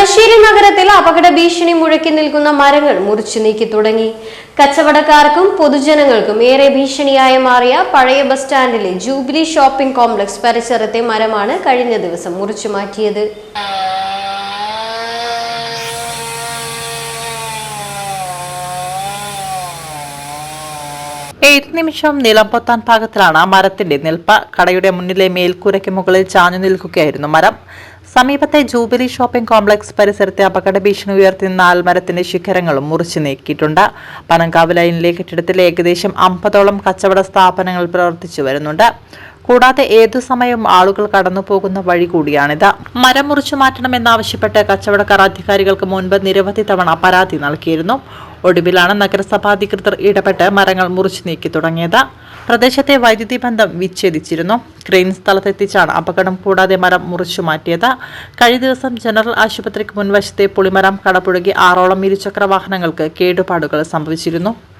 തലശ്ശേരി നഗരത്തിൽ അപകട ഭീഷണി മുഴക്കി നിൽക്കുന്ന മരങ്ങൾ മുറിച്ചു നീക്കി തുടങ്ങി. കച്ചവടക്കാർക്കും പൊതുജനങ്ങൾക്കും ഏറെ ഭീഷണിയായി മാറിയ പഴയ ബസ് സ്റ്റാൻഡിലെ ജൂബിലി ഷോപ്പിംഗ് കോംപ്ലക്സ് പരിസരത്തെ മരമാണ് കഴിഞ്ഞ ദിവസം മുറിച്ചു മാറ്റിയത്. ഏത് നിമിഷം നിലം പൊത്താൻ പാകത്തിലാണ് മരത്തിന്റെ നിൽപ്പ്. കടയുടെ മുന്നിലെ മേൽക്കൂരയ്ക്ക് മുകളിൽ ചാഞ്ഞു നിൽക്കുകയായിരുന്നു മരം. സമീപത്തെ ജൂബിലി ഷോപ്പിംഗ് കോംപ്ലക്സ് പരിസരത്തെ അപകട ഭീഷണി ഉയർത്തി നാൽമരത്തിന്റെ ശിഖരങ്ങളും മുറിച്ചു നീക്കിയിട്ടുണ്ട്. പനങ്കാവ് ലൈനിലെ കെട്ടിടത്തിൽ ഏകദേശം അമ്പതോളം കച്ചവട സ്ഥാപനങ്ങൾ പ്രവർത്തിച്ചു വരുന്നുണ്ട്. കൂടാതെ ഏതു സമയവും ആളുകൾ കടന്നു പോകുന്ന വഴി കൂടിയാണിത്. മരം മുറിച്ചു മാറ്റണമെന്നാവശ്യപ്പെട്ട് കച്ചവടക്കാർ അധികാരികൾക്ക് മുൻപ് നിരവധി തവണ പരാതി നൽകിയിരുന്നു. ഒടുവിലാണ് നഗരസഭാ അധികൃതർ ഇടപെട്ട് മരങ്ങൾ മുറിച്ചു നീക്കി തുടങ്ങിയത്. പ്രദേശത്തെ വൈദ്യുതി ബന്ധം വിച്ഛേദിച്ചിരുന്നു. ക്രെയിൻ സ്ഥലത്തെത്തിച്ചാണ് അപകടം കൂടാതെ മരം മുറിച്ചു മാറ്റിയത്. കഴിഞ്ഞ ദിവസം ജനറൽ ആശുപത്രിക്ക് മുൻവശത്തെ പുളിമരം കടപുഴകി ആറോളം ഇരുചക്ര വാഹനങ്ങൾക്ക് കേടുപാടുകൾ സംഭവിച്ചിരുന്നു.